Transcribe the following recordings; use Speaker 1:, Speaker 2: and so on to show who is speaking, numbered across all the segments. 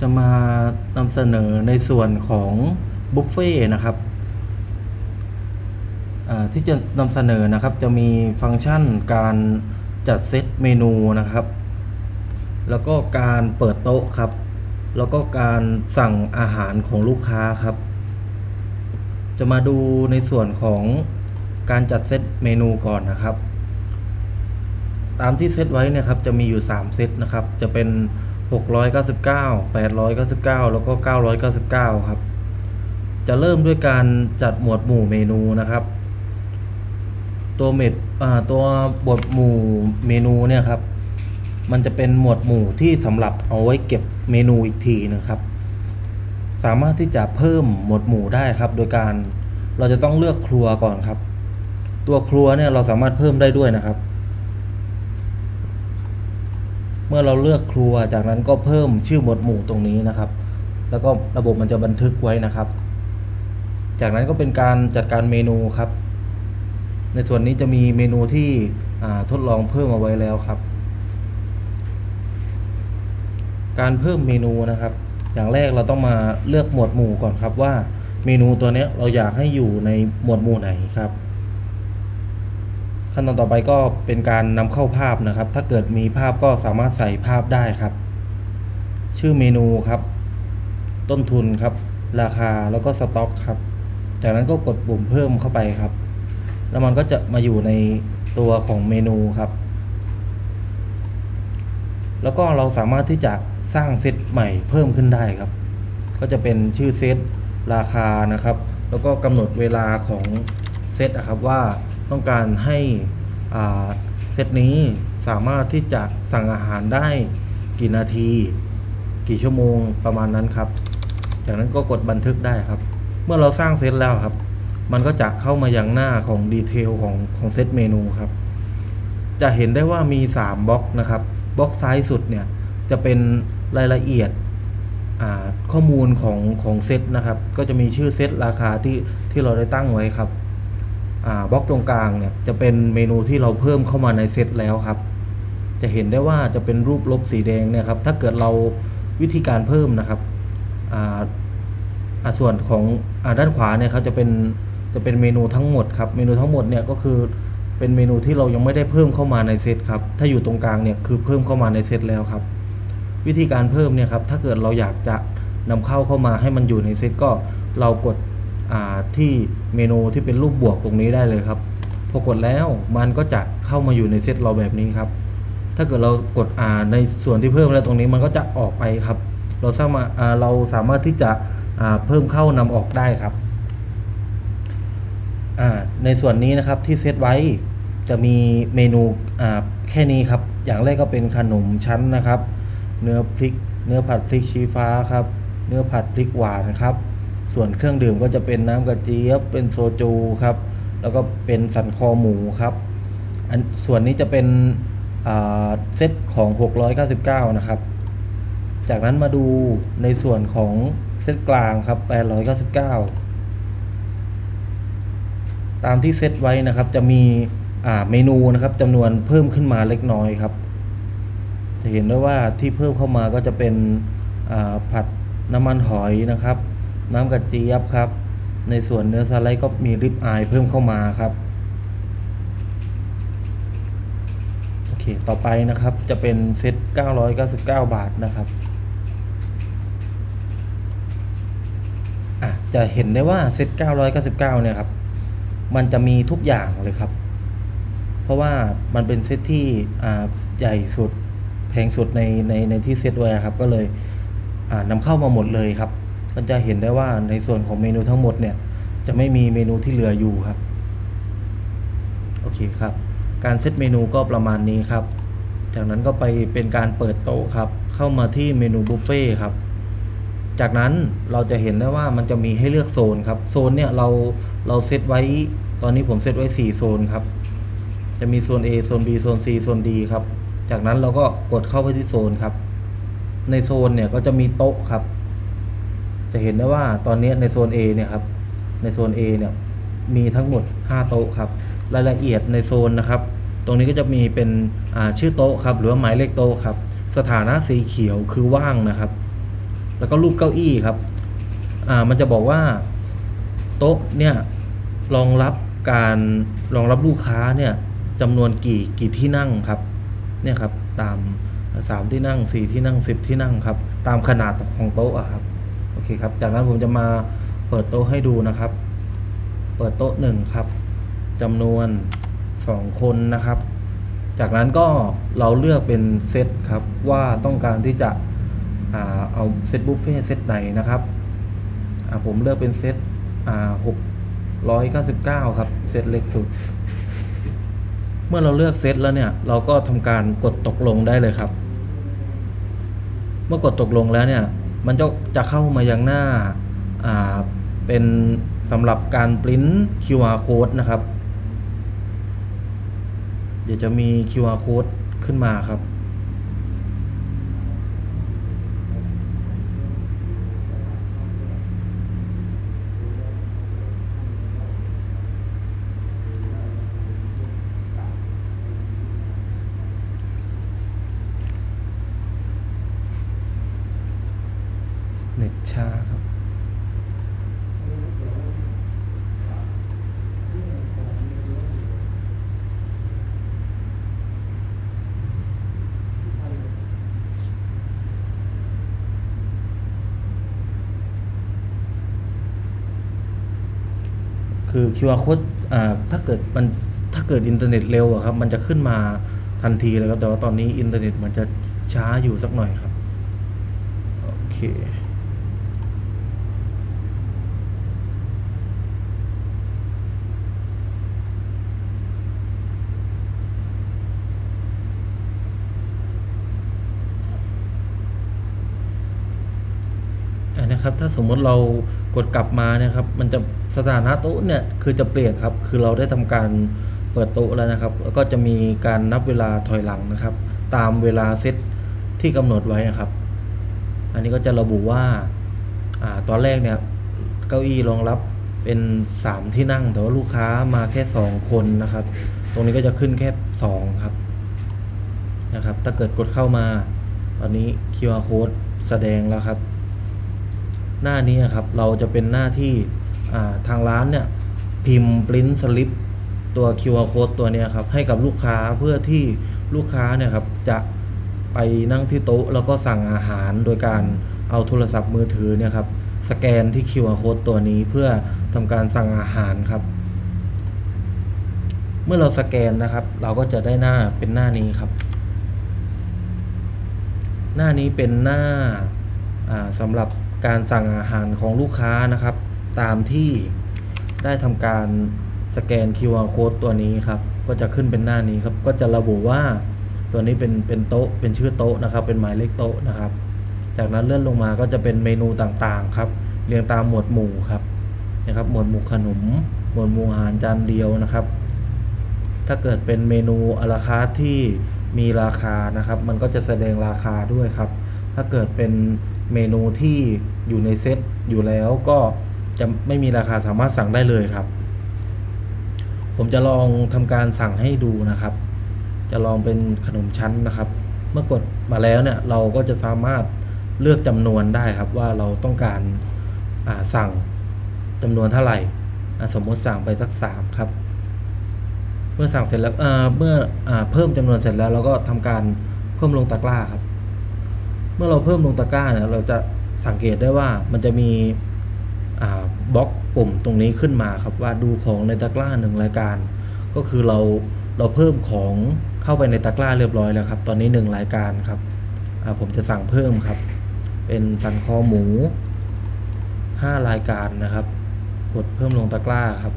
Speaker 1: จะมานำเสนอในส่วนของบุฟเฟ่ต์นะครับที่จะนำเสนอนะครับจะมีฟังก์ชันการจัดเซตเมนูนะครับ แล้วก็การเปิดโต๊ะครับ แล้วก็การสั่งอาหารของลูกค้าครับ จะมาดูในส่วนของการจัดเซตเมนูก่อนนะครับ ตามที่เซตไว้นี่ยครับจะมีอยู่ 3 เซตนะครับ จะเป็น 699 899 แล้วก็ 999 ครับ จะเริ่มด้วยการจัดหมวดหมู่เมนูนะครับ ตัวเมดตัวบทหมู่เมนูเนี่ยครับ มันจะเป็นหมวดหมู่ที่สำหรับเอาไว้เก็บเมนูอีกทีนะครับ สามารถที่จะเพิ่มหมวดหมู่ได้ครับ โดยการเราจะต้องเลือกครัวก่อนครับ ตัวครัวเนี่ยเราสามารถเพิ่มได้ด้วยนะครับ เมื่อเราเลือกครัวจากนั้นก็เพิ่มชื่อหมวดหมู่ตรงนี้นะครับ แล้วก็ระบบมันจะบันทึกไว้นะครับ จากนั้นก็เป็นการจัดการเมนูครับ ในส่วนนี้จะมีเมนูที่ทดลองเพิ่มเอาไว้แล้วครับ การเพิ่มเมนูนะครับ อย่างแรกเราต้องมาเลือกหมวดหมู่ก่อนครับว่าเมนูตัวนี้เราอยากให้อยู่ในหมวดหมู่ไหนครับ ขั้นตอนต่อไปก็เป็นการนำเข้าภาพนะครับ ถ้าเกิดมีภาพก็สามารถใส่ภาพได้ครับ ชื่อเมนูครับ ต้นทุนครับ ราคาแล้วก็สต็อกครับ จากนั้นก็กดปุ่มเพิ่มเข้าไปครับ แล้วมันก็จะมาอยู่ในตัวของเมนูครับ แล้วก็เราสามารถที่จะสร้างเซตใหม่เพิ่มขึ้นได้ครับ ก็จะเป็นชื่อเซตราคานะครับ แล้วก็กำหนดเวลาของเซตนะครับว่า ต้องการให้เซตนี้สามารถที่จะสั่งอาหารได้กี่นาที กี่ชั่วโมงประมาณนั้นครับ จากนั้นก็กดบันทึกได้ครับ เมื่อเราสร้างเซตแล้วครับ มันก็จะเข้ามายังหน้าของดีเทลของของเซตเมนูครับ จะเห็นได้ว่ามี 3บล็อกนะครับบล็อกซ้ายสุดเนี่ยจะเป็นรายละเอียดข้อมูลของของเซตนะครับ ก็จะมีชื่อเซตราคาที่ที่เราได้ตั้งไว้ครับ บล็อกตรงกลางเนี่ยจะเป็นเมนูที่เราเพิ่มเข้ามาในเซตแล้วครับ จะเห็นได้ว่าจะเป็นรูปลบสีแดงเนี่ยครับถ้าเกิดเราวิธีการเพิ่มนะครับอ่าส่วนของอ่าด้านขวาเนี่ยครับจะเป็นจะเป็นเมนูทั้งหมดครับเมนูทั้งหมดเนี่ยก็คือเป็นเมนูที่เรายังไม่ได้เพิ่มเข้ามาในเซตครับถ้าอยู่ตรงกลางเนี่ยคือเพิ่มเข้ามาในเซตแล้วครับ วิธีการเพิ่มเนี่ยครับถ้าเกิดเราอยากจะนำเข้าเข้ามาให้มันอยู่ในเซตก็เรากด ที่เมนูที่เป็นรูปบวกตรงนี้ได้เลยครับ พอกดแล้วมันก็จะเข้ามาอยู่ในเซตเราแบบนี้ครับ ถ้าเกิดเรากดในส่วนที่เพิ่มแล้วตรงนี้มันก็จะออกไปครับ เราสามารถเราสามารถที่จะเพิ่มเข้านำออกได้ครับ ในส่วนนี้นะครับที่เซตไว้จะมีเมนูแค่นี้ครับ อย่างแรกก็เป็นขนมชั้นนะครับ เนื้อพริก เนื้อผัดพริกชี้ฟ้าครับ เนื้อผัดพริกหวานครับ ส่วนเครื่องดื่มก็จะเป็นน้ำกระเจี๊ยบ เป็นโซจูครับ แล้วก็เป็นสันคอหมูครับอันส่วนนี้จะเป็นเซตของ 699 นะครับ จากนั้นมาดูในส่วนของเซตกลางครับ 899 ตามที่เซตไว้นะครับ จะมีเมนูนะครับจำนวนเพิ่มขึ้นมาเล็กน้อยครับ จะเห็นได้ว่าที่เพิ่มเข้ามาก็จะเป็นผัดน้ำมันหอยนะครับ น้ำกระเจี๊ยบครับ ในส่วนเนื้อสไลด์ก็มีริบอายเพิ่มเข้ามาครับ โอเค ต่อไปนะครับจะเป็นเซต999 บาทนะครับอะจะเห็นได้ว่าเซต999 เนี่ยครับ มันจะมีทุกอย่างเลยครับ เพราะว่ามันเป็นเซตที่ใหญ่สุด แพงสุดในในในที่เซตไว้ครับ ก็เลยนำเข้ามาหมดเลยครับ ก็จะเห็นได้ว่าในส่วนของเมนูทั้งหมดเนี่ย จะไม่มีเมนูที่เหลืออยู่ครับ โอเคครับ การเซตเมนูก็ประมาณนี้ครับ จากนั้นก็ไปเป็นการเปิดโต๊ะครับ เข้ามาที่เมนูบุฟเฟ่ครับ จากนั้นเราจะเห็นได้ว่ามันจะมีให้เลือกโซนครับ โซนเนี่ยเราเราเซตไว้ ตอนนี้ผมเซตไว้ 4 โซนครับ จะมีโซน A โซน B โซน C โซน D ครับ จากนั้นเราก็กดเข้าไปที่โซนครับ ในโซนเนี่ยก็จะมีโต๊ะครับ จะเห็นได้ว่าตอนนี้ในโซน A เนี่ยครับ ในโซน A เนี่ยมีทั้งหมด 5 โต๊ะครับ รายละเอียดในโซนนะครับ ตรงนี้ก็จะมีเป็นชื่อโต๊ะครับหรือว่าหมายเลขโต๊ะครับ สถานะสีเขียวคือว่างนะครับ แล้วก็รูปเก้าอี้ครับ มันจะบอกว่าโต๊ะเนี่ยรองรับการรองรับลูกค้าเนี่ยจำนวนกี่กี่ที่นั่งครับ เนี่ยครับตามสามที่นั่งสี่ที่นั่งสิบที่นั่งครับ ตามขนาดของโต๊ะอะครับ โอเคครับ จากนั้นผมจะมาเปิดโต๊ะให้ดูนะครับ เปิดโต๊ะหนึ่งครับจำนวนสองคนนะครับ จากนั้นก็เราเลือกเป็นเซตครับว่าต้องการที่จะอเอาเซตบุฟเฟ่ต์เซตไหนนะครับ ผมเลือกเป็นเซตหกร้อยเก้าสิบเก้าครับ เซตเล็กสุด เมื่อเราเลือกเซตแล้วเนี่ย เราก็ทำการกดตกลงได้เลยครับ เมื่อกดตกลงแล้วเนี่ย มันจะจะเข้ามายังหน้าอ่าเป็นสำหรับการปริ้น QR code นะครับ เดี๋ยวจะมี QR code ขึ้นมาครับ เน็ตช้าครับ คือ QR code อ่าถ้าเกิดมันถ้าเกิดอินเทอร์เน็ตเร็วอะครับ มันจะขึ้นมาทันทีเลยครับ แต่ว่าตอนนี้อินเทอร์เน็ตมันจะช้าอยู่สักหน่อยครับ โอเค นะครับ ถ้าสมมติเรากดกลับมาเนี่ยครับ มันจะสถานะโต๊ะเนี่ยคือจะเปลี่ยนครับ คือเราได้ทำการเปิดโต๊ะแล้วนะครับ แล้วก็จะมีการนับเวลาถอยหลังนะครับ ตามเวลาเซตที่กำหนดไว้นะครับ อันนี้ก็จะระบุว่าอ่าตอนแรกเนี่ยเก้าอี้รองรับเป็นสามที่นั่ง แต่ว่าลูกค้ามาแค่สองคนนะครับ ตรงนี้ก็จะขึ้นแค่สองครับนะครับ ถ้าเกิดกดเข้ามา ตอนนี้ QR code แสดงแล้วครับ หน้านี้ครับเราจะเป็นหน้าที่ทางร้านเนี่ยพิมพ์ปริ้นสลิปตัว QR code ตัวนี้ครับให้กับลูกค้าเพื่อที่ลูกค้าเนี่ยครับจะไปนั่งที่โต๊ะแล้วก็สั่งอาหารโดยการเอาโทรศัพท์มือถือเนี่ยครับสแกนที่ QR code ตัวนี้เพื่อทำการสั่งอาหารครับ เมื่อเราสแกนนะครับ เราก็จะได้หน้าเป็นหน้านี้ครับ หน้านี้เป็นหน้าาสำหรับ การสั่งอาหารของลูกค้านะครับ ตามที่ได้ทำการสแกน QR code ตัวนี้ครับ ก็จะขึ้นเป็นหน้านี้ครับ ก็จะระบุว่าตัวนี้เป็นเป็นโต๊ะเป็นชื่อโต๊ะนะครับ เป็นหมายเลขโต๊ะนะครับ จากนั้นเลื่อนลงมาก็จะเป็นเมนูต่างๆครับ เรียงตามหมวดหมู่ครับนะครับ หมวดหมู่ขนม หมวดหมู่อาหารจานเดียวนะครับ ถ้าเกิดเป็นเมนูอลาคาร์ที่มีราคานะครับ มันก็จะแสดงราคาด้วยครับ ถ้าเกิดเป็น เมนูที่อยู่ในเซตอยู่แล้วก็จะไม่มีราคาสามารถสั่งได้เลยครับ ผมจะลองทำการสั่งให้ดูนะครับ จะลองเป็นขนมชั้นนะครับ เมื่อกดมาแล้วเนี่ยเราก็จะสามารถเลือกจำนวนได้ครับว่าเราต้องการาสั่งจำนวนเท่าไหร่อสมมติสั่งไปสักสามครับ เมื่อสั่งเสร็จแล้วเมื่ออเพิ่มจำนวนเสร็จแล้วเราก็ทำการเพิ่มลงตะกร้าครับ เมื่อเราเพิ่มลงตะกร้าเนี่ยเราจะสังเกตได้ว่ามันจะมีบล็อกปุ่มตรงนี้ขึ้นมาครับว่าดูของในตะกร้าหนึ่งรายการ ก็คือเราเราเพิ่มของเข้าไปในตะกร้าเรียบร้อยแล้วครับ ตอนนี้หนึ่งรายการครับผมจะสั่งเพิ่มครับ เป็นสันคอหมูห้ารายการนะครับ กดเพิ่มลงตะกร้าครับ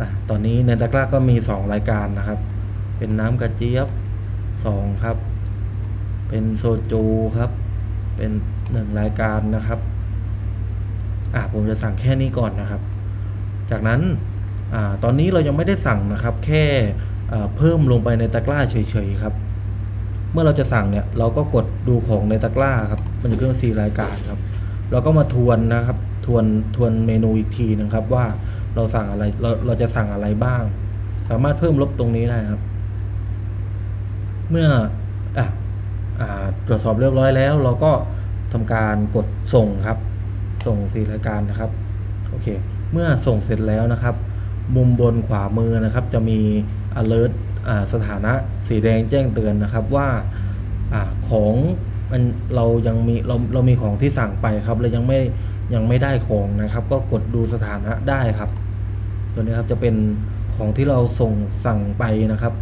Speaker 1: อตอนนี้ในตะกร้าก็มี 2 รายการนะครับ เป็นน้ำกระเจี๊ยบ 2 ครับ เป็นโซจูครับ เป็น1รายการนะครับ อะผมจะสั่งแค่นี้ก่อนนะครับ จากนั้นอ่าตอนนี้เรายังไม่ได้สั่งนะครับ แค่อ่าเพิ่มลงไปในตะกร้าเฉยๆครับ เมื่อเราจะสั่งเนี่ยเราก็กดดูของในตะกร้าครับ มันจะขึ้นสี่รายการครับ เราก็มาทวนนะครับ ทวนทวนเมนูอีกทีนะครับว่าเราสั่งอะไรเราเราจะสั่งอะไรบ้าง สามารถเพิ่มลบตรงนี้ได้ครับ เมื่ออะอ่า ตรวจสอบเรียบร้อยแล้ว เราก็ทำการกดส่งครับ ส่งสี่รายการนะครับโอเคเมื่อส่งเสร็จแล้วนะครับ มุมบนขวามือนะครับ จะมี alert อ่าสถานะสีแดงแจ้งเตือนนะครับว่าอาของมันเรายังมีเราเรามีของที่สั่งไปครับแล้วยังไม่ยังไม่ได้ของนะครับ ก็กดดูสถานะได้ครับ ตัวนี้ครับจะเป็นของที่เราส่งสั่งไปนะครับ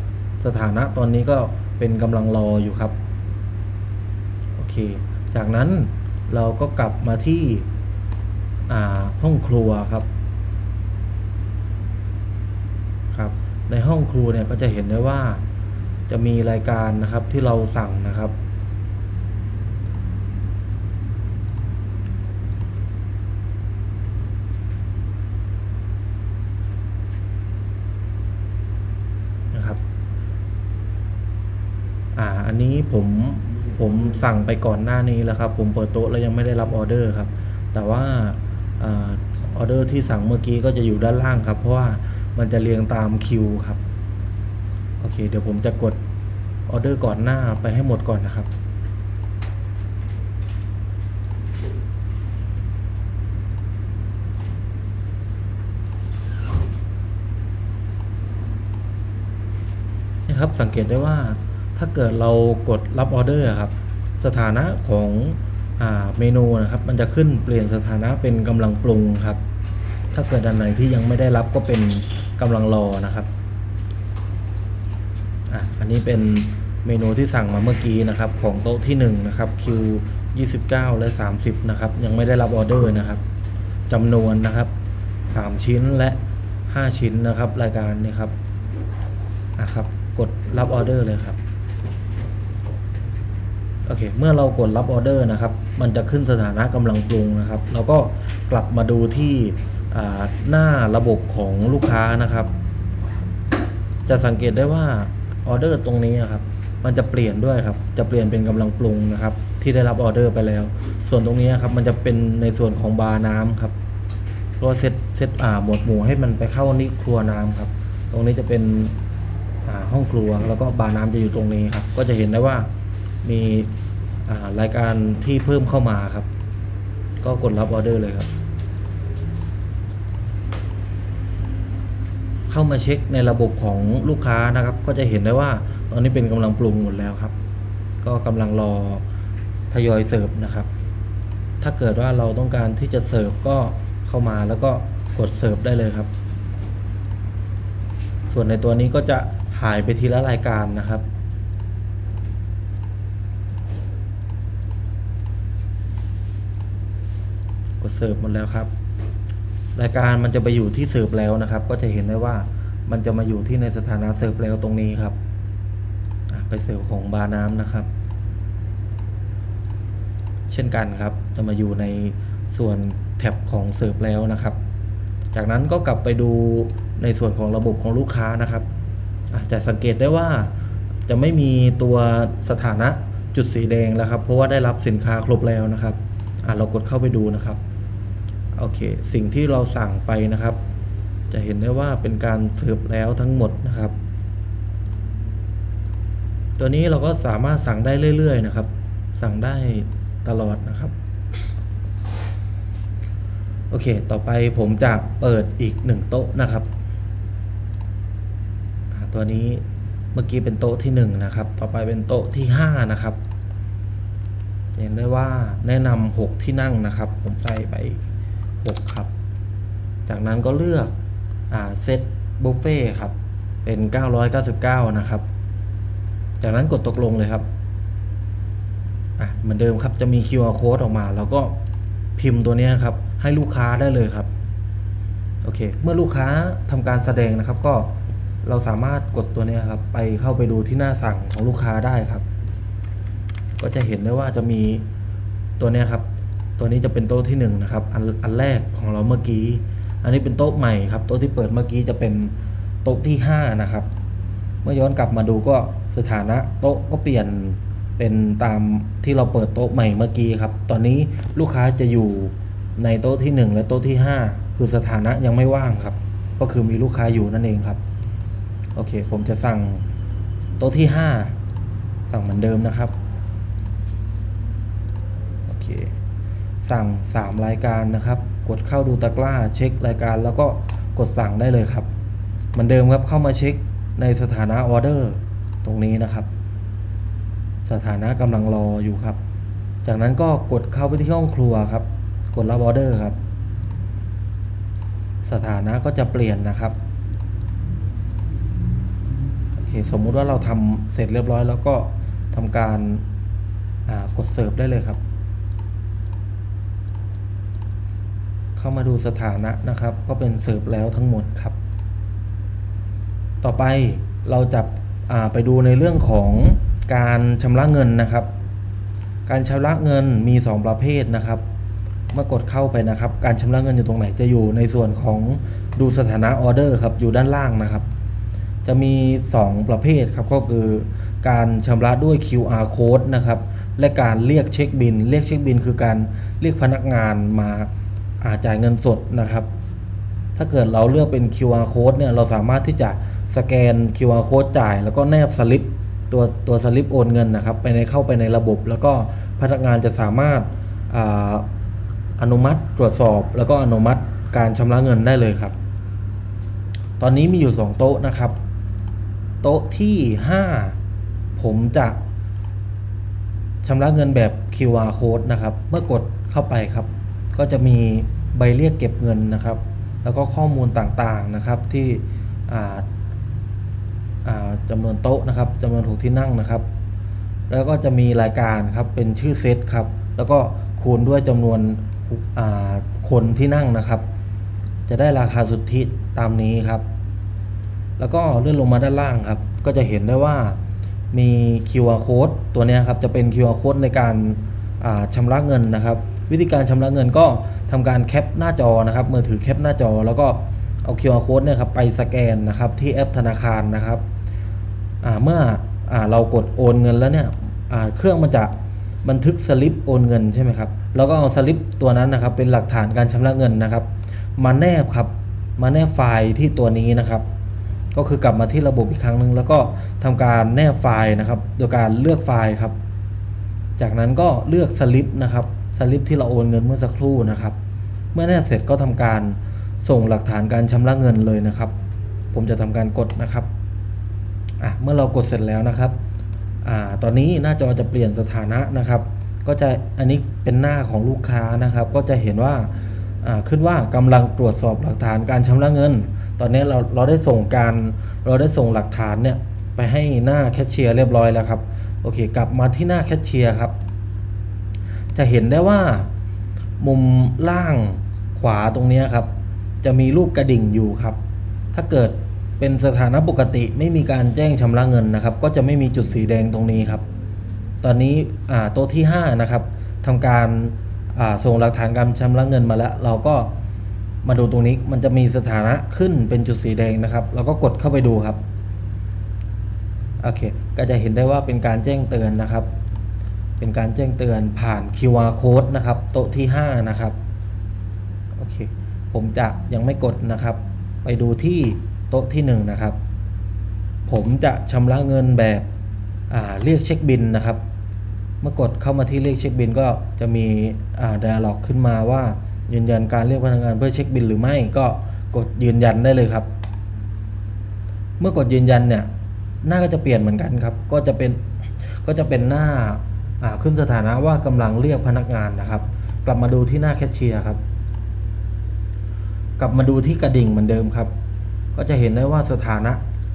Speaker 1: สถานะตอนนี้ก็เป็นกำลังรออยู่ครับ เค จากนั้นเราก็กลับมาที่ห้องครัวครับครับ ในห้องครัวเนี่ยก็จะเห็นได้ว่าจะมีรายการนะครับที่เราสั่งนะครับ นะครับ อ่า อันนี้ผม ผมสั่งไปก่อนหน้านี้แล้วครับ ผมเปิดโต๊ะแล้วยังไม่ได้รับออเดอร์ครับ แต่ว่าอออเดอร์ที่สั่งเมื่อกี้ก็จะอยู่ด้านล่างครับ เพราะว่ามันจะเรียงตามคิวครับ โอเค เดี๋ยวผมจะกดออเดอร์ก่อนหน้าไปให้หมดก่อนนะครับนะครับสังเกตได้ว่า ถ้าเกิดเรากดรับออเดอร์ครับ สถานะของอเมนูนะครับ มันจะขึ้นเปลี่ยนสถานะเป็นกำลังปรุงครับ ถ้าเกิดอันไหนที่ยังไม่ได้รับก็เป็นกำลังรอนะครับอะอันนี้เป็นเมนูที่สั่งมาเมื่อกี้นะครับ ของโต๊ะที่1นะครับคิว29 และ 30 นะครับ ยังไม่ได้รับออเดอร์นะครับจำนวนนะครับ 3 ชิ้นและ 5 ชิ้นนะครับ รายการนี้ครับนะครับ กดรับออเดอร์เลยครับ โอเค เมื่อเรากดรับออเดอร์นะครับ มันจะขึ้นสถานะกำลังปรุงนะครับ เราก็กลับมาดูที่หน้าระบบของลูกค้านะครับ จะสังเกตได้ว่าออเดอร์ตรงนี้อะครับ มันจะเปลี่ยนด้วยครับ จะเปลี่ยนเป็นกำลังปรุงนะครับ ที่ได้รับออเดอร์ไปแล้ว ส่วนตรงนี้ครับ มันจะเป็นในส่วนของบาร์น้ำครับเพราเซตเซตอ่าหมวดหมู่ให้มันไปเข้านี่ครัวน้ำครับ ตรงนี้จะเป็นห้องครัวแล้วก็บาร์น้ำจะอยู่ตรงนี้ครับ ก็จะเห็นได้ว่า มีรายการที่เพิ่มเข้ามาครับ ก็กดรับออเดอร์เลยครับ เข้ามาเช็คในระบบของลูกค้านะครับ ก็จะเห็นได้ว่าตอนนี้เป็นกำลังปรุงหมดแล้วครับ ก็กำลังรอทยอยเสิร์ฟนะครับ ถ้าเกิดว่าเราต้องการที่จะเสิร์ฟก็เข้ามาแล้วก็กดเสิร์ฟได้เลยครับ ส่วนในตัวนี้ก็จะหายไปทีละรายการนะครับ กดเสิร์ฟหมดแล้วครับ รายการมันจะไปอยู่ที่เสิร์ฟแล้วนะครับ ก็จะเห็นได้ว่ามันจะมาอยู่ที่ในสถานะเสิร์ฟแล้วตรงนี้ครับไปเสิร์ฟของบาร์น้ำนะครับ เช่นกันครับ จะมาอยู่ในส่วนแท็บของเสิร์ฟแล้วนะครับ จากนั้นก็กลับไปดูในส่วนของระบบของลูกค้านะครับอะจะสังเกตได้ว่าจะไม่มีตัวสถานะจุดสีแดงแล้วครับ เพราะว่าได้รับสินค้าครบแล้วนะครับ เรากดเข้าไปดูนะครับ โอเค สิ่งที่เราสั่งไปนะครับ จะเห็นได้ว่าเป็นการเสิร์ฟแล้วทั้งหมดนะครับ ตัวนี้เราก็สามารถสั่งได้เรื่อย ๆ นะครับ สั่งได้ตลอดนะครับ โอเค ต่อไปผมจะเปิดอีกหนึ่งโต๊ะนะครับ ตัวนี้เมื่อกี้เป็นโต๊ะที่หนึ่งนะครับ ต่อไปเป็นโต๊ะที่ห้านะครับ เห็นได้ว่าแนะนำหกที่นั่งนะครับ ผมใส่ไป หกครับ จากนั้นก็เลือกอเซตบุฟเฟ่ครับ เป็น 999 นะครับ จากนั้นกดตกลงเลยครับอะเหมือนเดิมครับจะมี QR code ออกมา แล้วก็พิมพ์ตัวนี้ครับ ให้ลูกค้าได้เลยครับโอเค เมื่อลูกค้าทำการแสดงนะครับ ก็เราสามารถกดตัวนี้ครับ ไปเข้าไปดูที่หน้าสั่งของลูกค้าได้ครับ ก็จะเห็นได้ว่าจะมีตัวนี้ครับ ตัวนี้จะเป็นโต๊ะที่หนึ่งนะครับอันอันแรกของเราเมื่อกี้ อันนี้เป็นโต๊ะใหม่ครับ โต๊ะที่เปิดเมื่อกี้จะเป็นโต๊ะที่ห้านะครับ เมื่อย้อนกลับมาดูก็สถานะโต๊ะก็เปลี่ยนเป็นตามที่เราเปิดโต๊ะใหม่เมื่อกี้ครับ ตอนนี้ลูกค้าจะอยู่ในโต๊ะที่หนึ่งและโต๊ะที่ห้าคือสถานะยังไม่ว่างครับ ก็คือมีลูกค้าอยู่นั่นเองครับ โอเค ผมจะสั่งโต๊ะที่ห้าสั่งเหมือนเดิมนะครับ โอเค สั่ง 3 รายการนะครับ กดเข้าดูตะกร้าเช็ครายการแล้วก็กดสั่งได้เลยครับเหมือนเดิมครับเข้ามาเช็คในสถานะออเดอร์ตรงนี้นะครับ สถานะกำลังรออยู่ครับ จากนั้นก็กดเข้าไปที่ห้องครัวครับ กดรับออเดอร์ครับ สถานะก็จะเปลี่ยนนะครับโอเคสมมุติว่าเราทำเสร็จเรียบร้อย แล้วก็ทำการกดเสิร์ฟได้เลยครับ เข้ามาดูสถานะนะครับ ก็เป็นเสิร์ฟแล้วทั้งหมดครับ ต่อไปเราจะาไปดูในเรื่องของการชำระเงินนะครับ การชำระเงินมี 2 ประเภทนะครับ เมื่อกดเข้าไปนะครับ การชำระเงินอยู่ตรงไหนจะอยู่ในส่วนของดูสถานะออเดอร์ครับอยู่ด้านล่างนะครับ จะมี 2 ประเภทครับก็คือการชำระด้วย QR code นะครับและการเรียกเช็คบิน เรียกเช็คบินคือการเรียกพนักงานมา จ่ายเงินสดนะครับ ถ้าเกิดเราเลือกเป็น QR code เนี่ยเราสามารถที่จะสแกน QR code จ่าย แล้วก็แนบสลิปตัวตัวสลิปโอนเงินนะครับไปในเข้าไปในระบบ แล้วก็พนักงานจะสามารถออนุมัติตรวจสอบ แล้วก็อนุมัติการชำระเงินได้เลยครับ ตอนนี้มีอยู่ 2 โต๊ะนะครับ โต๊ะที่ 5 ผมจะชำระเงินแบบ QR code นะครับ เมื่อกดเข้าไปครับ ก็จะมี ใบเรียกเก็บเงินนะครับ แล้วก็ข้อมูลต่างๆนะครับที่จำนวนโต๊ะนะครับจำนวนถูกที่นั่งนะครับ แล้วก็จะมีรายการครับเป็นชื่อเซตครับ แล้วก็คูณด้วยจำนวนคนที่นั่งนะครับ จะได้ราคาสุทธิตามนี้ครับ แล้วก็เลื่อนลงมาด้านล่างครับ ก็จะเห็นได้ว่ามี QR code ตัวนี้ครับจะเป็น QR code ในการ อ่าระเงินนะครับ วิธีการชำระเงินก็ทำการแคปหน้าจอนะครับมือถือแคปหน้าจอ แล้วก็เอา QR code เนี่ยครับไปสแกนนะครับที่แอปธนาคารนะครับเมื่ออเรากดโอนเงินแล้วเนี่ยเครื่องมันจะบันทึกสลิปโอนเงินใช่ไหมครับแล้วก็เอาสลิปตัวนั้นนะครับเป็นหลักฐานการชำระเงินนะครับมาแนบครับมาแนบไฟล์ที่ตัวนี้นะครับ ก็คือกลับมาที่ระบบอีกครั้งหนึ่งแล้วก็ทำการแนบไฟล์นะครับ โดยการเลือกไฟล์ครับ จากนั้นก็เลือกสลิปนะครับสลิปที่เราโอนเงินเมื่อสักครู่นะครับ เมื่อแนบเสร็จก็ทำการส่งหลักฐานการชำระเงินเลยนะครับ ผมจะทำการกดนะครับอะเมื่อเรากดเสร็จแล้วนะครับอ่าตอนนี้หน้าจอจะเปลี่ยนสถานะนะครับ ก็จะอันนี้เป็นหน้าของลูกค้านะครับ ก็จะเห็นว่าอ่าขึ้นว่ากำลังตรวจสอบหลักฐานการชำระเงิน ตอนนี้เราเราได้ส่งการเราได้ส่งหลักฐานเนี่ยไปให้หน้าแคชเชียร์เรียบร้อยแล้วครับ โอเค กลับมาที่หน้าแคชเชียร์ครับ จะเห็นได้ว่ามุมล่างขวาตรงนี้ครับ จะมีรูปกระดิ่งอยู่ครับ ถ้าเกิดเป็นสถานะปกติไม่มีการแจ้งชำระเงินนะครับ ก็จะไม่มีจุดสีแดงตรงนี้ครับ ตอนนี้อ่าโต๊ะที่ 5 นะครับทำการอ่าส่งหลักฐานการชำระเงินมาแล้ว เราก็มาดูตรงนี้มันจะมีสถานะขึ้นเป็นจุดสีแดงนะครับ เราก็กดเข้าไปดูครับ โอเค ก็จะเห็นได้ว่าเป็นการแจ้งเตือนนะครับ เป็นการแจ้งเตือนผ่าน QR code นะครับ โต๊ะที่ 5 นะครับ โอเค ผมจะยังไม่กดนะครับ ไปดูที่โต๊ะที่ 1 นะครับ ผมจะชำระเงินแบบเรียกเช็คบินนะครับ เมื่อกดเข้ามาที่เรียกเช็คบินก็จะมีอ่า dialog ขึ้นมาว่ายืนยันการเรียกพนักงานเพื่อเช็คบินหรือไม่ก็กดยืนยันได้เลยครับ เมื่อกดยืนยันเนี่ย หน้าก็จะเปลี่ยนเหมือนกันครับ ก็จะเป็นก็จะเป็นหน้าขึ้นสถานะว่ากำลังเรียกพนักงานนะครับ กลับมาดูที่หน้าแคชเชียร์ครับ กลับมาดูที่กระดิ่งเหมือนเดิมครับ ก็จะเห็นได้ว่าสถานะ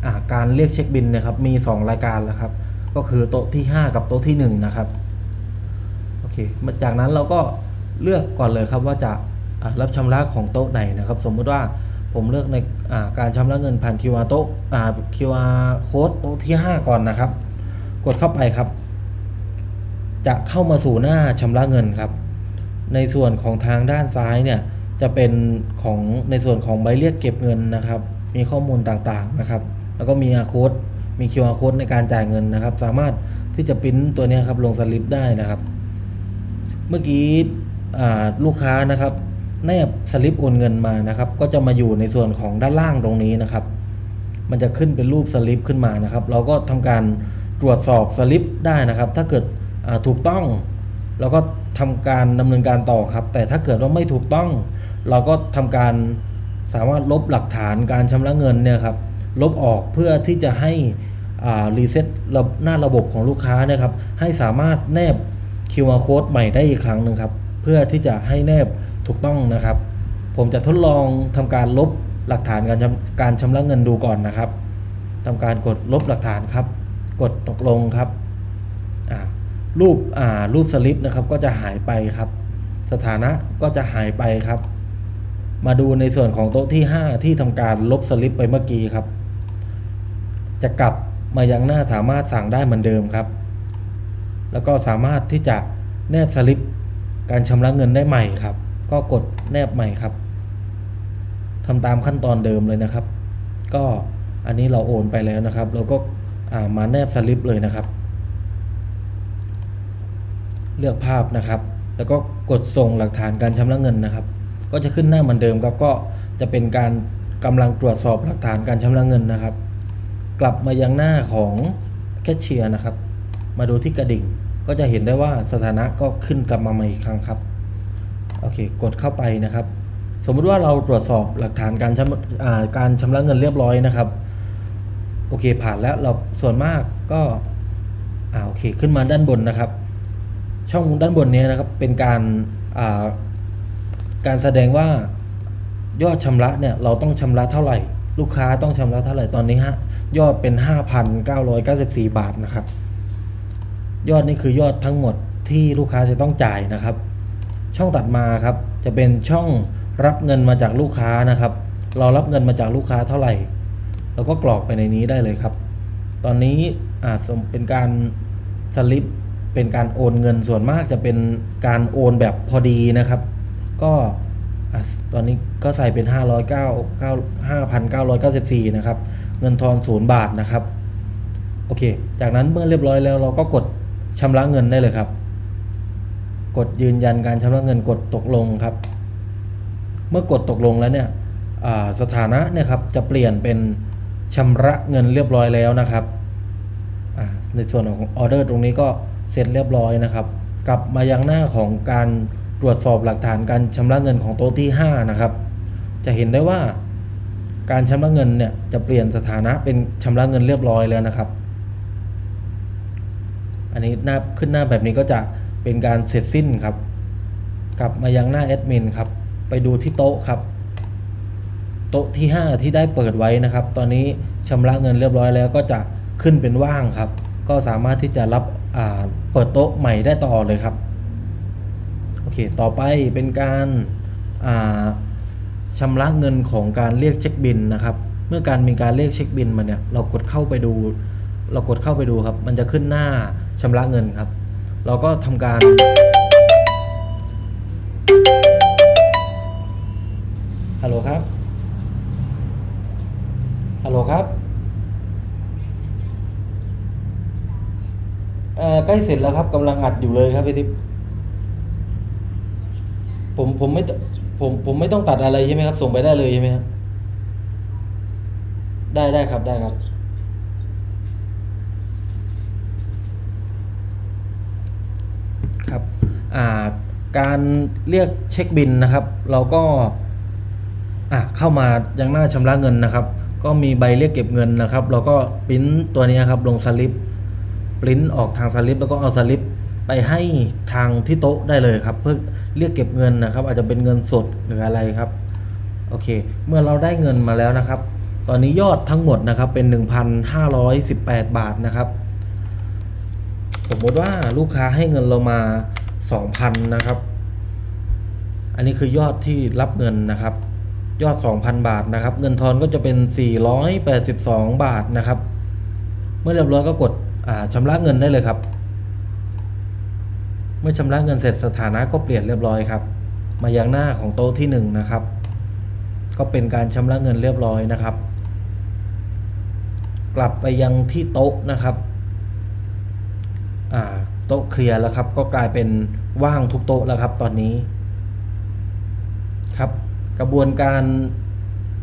Speaker 1: าการเรียกเช็คบินนะครับ มี 2 รายการแล้วครับ ก็คือโต๊ะที่ 5 กับโต๊ะที่ 1 นะครับโอเคมาจากนั้นเราก็เลือกก่อนเลยครับว่าจะารับชำระของโต๊ะไหนนะครับ สมมุติว่าผมเลือกใน การชำระเงินผ่าน QR โต๊ะอ่า QR code โต๊ะที่ 5 ก่อนนะครับ กดเข้าไปครับ จะเข้ามาสู่หน้าชำระเงินครับ ในส่วนของทางด้านซ้ายเนี่ยจะเป็นของในส่วนของใบเรียกเก็บเงินนะครับ มีข้อมูลต่างๆนะครับ แล้วก็มีโค้ดมี QR code ในการจ่ายเงินนะครับ สามารถที่จะปริ้นตัวนี้ครับลงสลิปได้นะครับ เมื่อกี้ลูกค้านะครับ แนบสลิปโอนเงินมานะครับ ก็จะมาอยู่ในส่วนของด้านล่างตรงนี้นะครับ มันจะขึ้นเป็นรูปสลิปขึ้นมานะครับ เราก็ทำการตรวจสอบสลิปได้นะครับ ถ้าเกิดถูกต้องเราก็ทำการดำเนินการต่อครับ แต่ถ้าเกิดว่าไม่ถูกต้อง เราก็ทำการสามารถลบหลักฐานการชำระเงินเนี่ยครับลบออกเพื่อที่จะให้รีเซ็ตหน้าระบบของลูกค้านะครับ ให้สามารถแนบ QR code ใหม่ได้อีกครั้งหนึ่งครับ เพื่อที่จะให้แนบ ถูกต้องนะครับ ผมจะทดลองทำการลบหลักฐานการชำการชำระเงินดูก่อนนะครับทำการกดลบหลักฐานครับ กดตกลงครับรูปรูปสลิปนะครับก็จะหายไปครับ สถานะก็จะหายไปครับ มาดูในส่วนของโต๊ะที่ 5 ที่ทำการลบสลิปไปเมื่อกี้ครับ จะกลับมายังหน้าสามารถสั่งได้เหมือนเดิมครับ แล้วก็สามารถที่จะแนบสลิปการชำระเงินได้ใหม่ครับ ก็กดแนบใหม่ครับทำตามขั้นตอนเดิมเลยนะครับ ก็อันนี้เราโอนไปแล้วนะครับ เราก็ามาแนบสลิปเลยนะครับ เลือกภาพนะครับ แล้วก็กดส่งหลักฐานการชำระเงินนะครับ ก็จะขึ้นหน้าเหมือนเดิมครับก็จะเป็นการกำลังตรวจสอบหลักฐานการชำระเงินนะครับ กลับมายังหน้าของแคชเชียร์นะครับ มาดูที่กระดิ่งก็จะเห็นได้ว่าสถานะก็ขึ้นกลับมาใหม่อีกครั้งครับ โอเค กดเข้าไปนะครับ สมมุติว่าเราตรวจสอบหลักฐานการชำการชำระเงินเรียบร้อยนะครับ โอเค ผ่านแล้วเราส่วนมากก็อ่าโอเค ขึ้นมาด้านบนนะครับ ช่องด้านบนนี้นะครับ เป็นการอ่าการแสดงว่ายอดชำระเนี่ยเราต้องชำระเท่าไหร่ ลูกค้าต้องชำระเท่าไหร่ตอนนี้ฮะยอดเป็น 5,994 บาทนะครับ ยอดนี้คือยอดทั้งหมดที่ลูกค้าจะต้องจ่ายนะครับ ช่องตัดมาครับ จะเป็นช่องรับเงินมาจากลูกค้านะครับ เรารับเงินมาจากลูกค้าเท่าไหร่เราก็กรอกไปในนี้ได้เลยครับ ตอนนี้อาจเป็นการสลิปเป็นการโอนเงินส่วนมากจะเป็นการโอนแบบพอดีนะครับ ก็อะตอนนี้ก็ใส่เป็น 5 0 9 5,994 นะครับ เงินทอนศูนย์บาทนะครับ โอเค จากนั้นเมื่อเรียบร้อยแล้วเราก็กดชำระเงินได้เลยครับ กดยืนยันการชำระเงินกดตกลงครับ เมื่อกดตกลงแล้วเนี่ยสถานะเนี่ยครับจะเปลี่ยนเป็นชำระเงินเรียบร้อยแล้วนะครับในส่วนของออเดอร์ตรงนี้ก็เสร็จเรียบร้อยนะครับ กลับมายังหน้าของการตรวจสอบหลักฐานการชำระเงินของโต๊ะที่ 5 นะครับ จะเห็นได้ว่าการชำระเงินเนี่ยจะเปลี่ยนสถานะเป็นชำระเงินเรียบร้อยแล้วนะครับ อันนี้หน้าขึ้นหน้าแบบนี้ก็จะ เป็นการเสร็จสิ้นครับ กลับมายังหน้าแอดมินครับ ไปดูที่โต๊ะครับ โต๊ะที่ 5 ที่ได้เปิดไว้นะครับ ตอนนี้ชำระเงินเรียบร้อยแล้วก็จะขึ้นเป็นว่างครับ ก็สามารถที่จะรับอ่าเปิดโต๊ะใหม่ได้ต่อเลยครับโอเค ต่อไปเป็นการอ่าชำระเงินของการเรียกเช็คบินนะครับ เมื่อการมีการเรียกเช็คบินมาเนี่ย เรากดเข้าไปดู เรากดเข้าไปดูครับ มันจะขึ้นหน้าชำระเงินครับ เราก็ทำการฮัลโหลครับฮัลโหลครับเอ่อใกล้เสร็จแล้วครับกำลังอัดอยู่เลยครับพี่ทิพย์ผมผมไม่ตผมผมไม่ต้องตัดอะไรใช่ไหมครับ ส่งไปได้เลยใช่ไหมครับ ได้ได้ครับได้ครับ ครับอ่า การเรียกเช็คบินนะครับ เราก็เข้ามายังหน้าชำระเงินนะครับ ก็มีใบเรียกเก็บเงินนะครับ เราก็ปริ้นตัวนี้ครับลงสลิปปริ้นออกทางสลิปแล้วก็เอาสลิปไปให้ทางที่โต๊ะได้เลยครับ เพื่อเรียกเก็บเงินนะครับ อาจจะเป็นเงินสดหรืออะไรครับโอเค เมื่อเราได้เงินมาแล้วนะครับ ตอนนี้ยอดทั้งหมดนะครับเป็น 1,518 บาทนะครับ สมมติว่าลูกค้าให้เงินเรามา 2,000 นะครับ อันนี้คือยอดที่รับเงินนะครับ ยอด 2,000 บาทนะครับ เงินทอนก็จะเป็น 482 บาทนะครับ เมื่อเรียบร้อยก็กดอ่าชำระเงินได้เลยครับ เมื่อชำระเงินเสร็จสถานะก็เปลี่ยนเรียบร้อยครับ มายังหน้าของโต๊ะที่ 1 นะครับ ก็เป็นการชำระเงินเรียบร้อยนะครับ กลับไปยังที่โต๊ะนะครับ อ่า โต๊ะเคลียร์แล้วครับ ก็กลายเป็นว่างทุกโต๊ะแล้วครับ ตอนนี้ ครับ กระบวนการ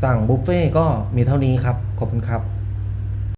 Speaker 1: สั่งบุฟเฟ่ก็มีเท่านี้ครับ ขอบคุณครับ